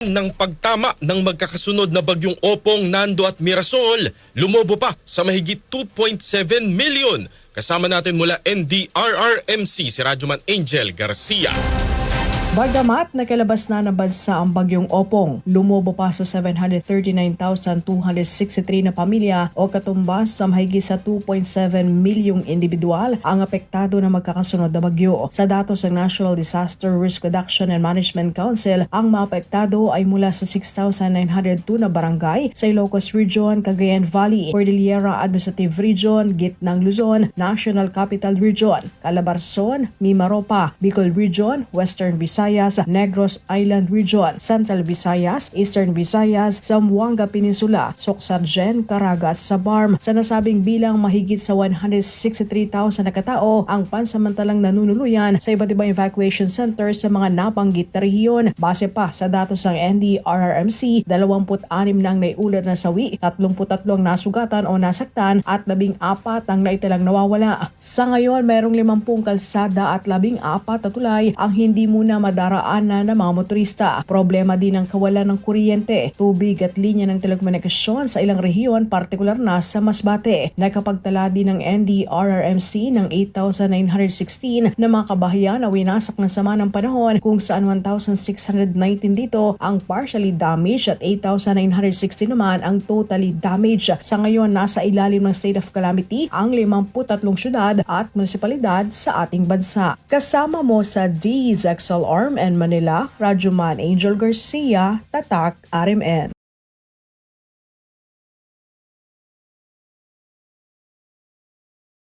ng pagtama ng magkakasunod na bagyong Opong, Nando at Mirasol, lumobo pa sa mahigit 2.7 million. Kasama natin mula NDRRMC si Radyoman Angel Garcia. Bagamat nakalabas na ng bansa ang bagyong Opong, lumobo pa sa 739,263 na pamilya o katumbas sa mahigit sa 2.7 milyong individual ang apektado ng magkakasunod na bagyo. Sa datos ng National Disaster Risk Reduction and Management Council, ang maapektado ay mula sa 6,902 na barangay sa Ilocos Region, Cagayan Valley, Cordillera Administrative Region, Gitnang Luzon, National Capital Region, Calabarzon, Mimaropa, Bicol Region, Western Visayas, Negros Island Region, Central Visayas, Eastern Visayas, Zamboanga Peninsula, Socsargen, Caraga at Sabarm. Sa nasabing bilang mahigit sa 163,000 na katao ang pansamantalang nanunuluyan sa iba't ibang evacuation centers sa mga nabanggit na rehiyon. Base pa sa datos ng NDRRMC, 26 na ang naiulat na sawi, 33 nasugatan o nasaktan at 14 ang naitalang nawawala. Sa ngayon, mayroong 50 kalsada at 14 na tulay ang hindi muna madaraanan ng mga motorista. Problema din ang kawalan ng kuryente, tubig at linya ng telekomunikasyon sa ilang rehiyon, partikular na sa Masbate. Nakapagtala din ng NDRRMC ng 8,916 na mga kabahayan na winasak ng sama ng panahon kung saan 1,619 dito ang partially damaged at 8,960 naman ang totally damaged. Sa ngayon, nasa ilalim ng state of calamity ang 53 syudad at munisipalidad sa ating bansa. Kasama mo sa DZXL Arm and Manila, Radyoman Angel Garcia, Tatak, RMN.